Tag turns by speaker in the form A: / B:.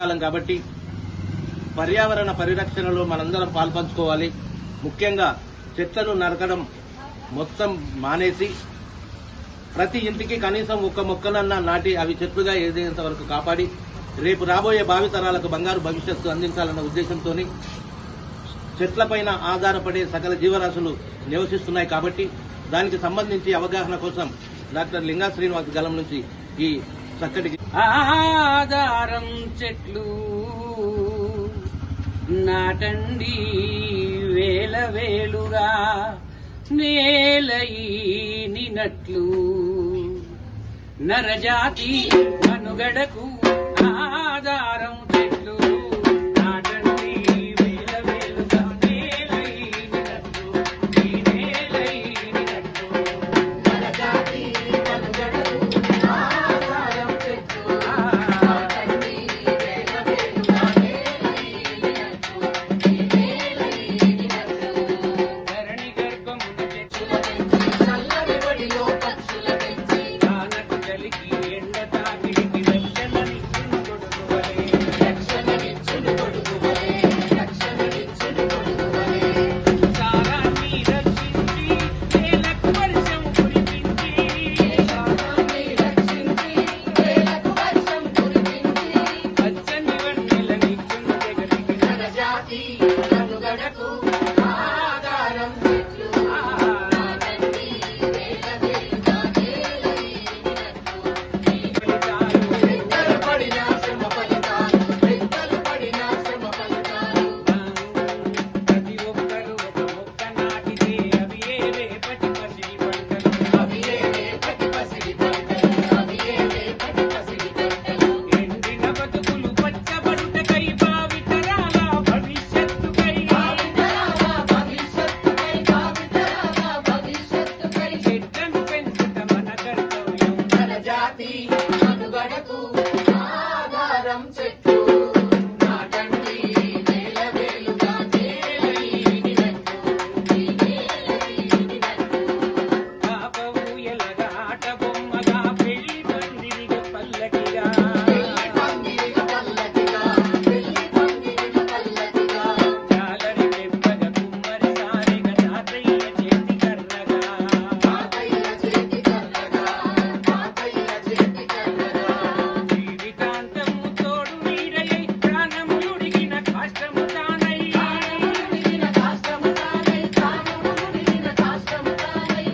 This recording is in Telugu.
A: కాలం కాబట్టి పర్యావరణ పరిరక్షణలో మనందరం పాల్పంచుకోవాలి. ముఖ్యంగా చెట్లను నరకడం మొత్తం మానేసి ప్రతి ఇంటికి కనీసం ఒక్క మొక్కలన్నా నాటి అవి చెట్లుగా ఎదిగేంత వరకు కాపాడి రేపు రాబోయే భావితరాలకు బంగారు భవిష్యత్తు అందించాలన్న ఉద్దేశంతో చెట్లపైన ఆధారపడే సకల జీవరాశులు నివసిస్తున్నాయి కాబట్టి దానికి సంబంధించి అవగాహన కోసం డాక్టర్ లింగా శ్రీనివాస్ గలం నుంచి ఈ చక్కటి
B: ఆధారం చెట్లు నాటండి వేల వేలుగా నేల నరజాతి మనుగడకు Party. పడకు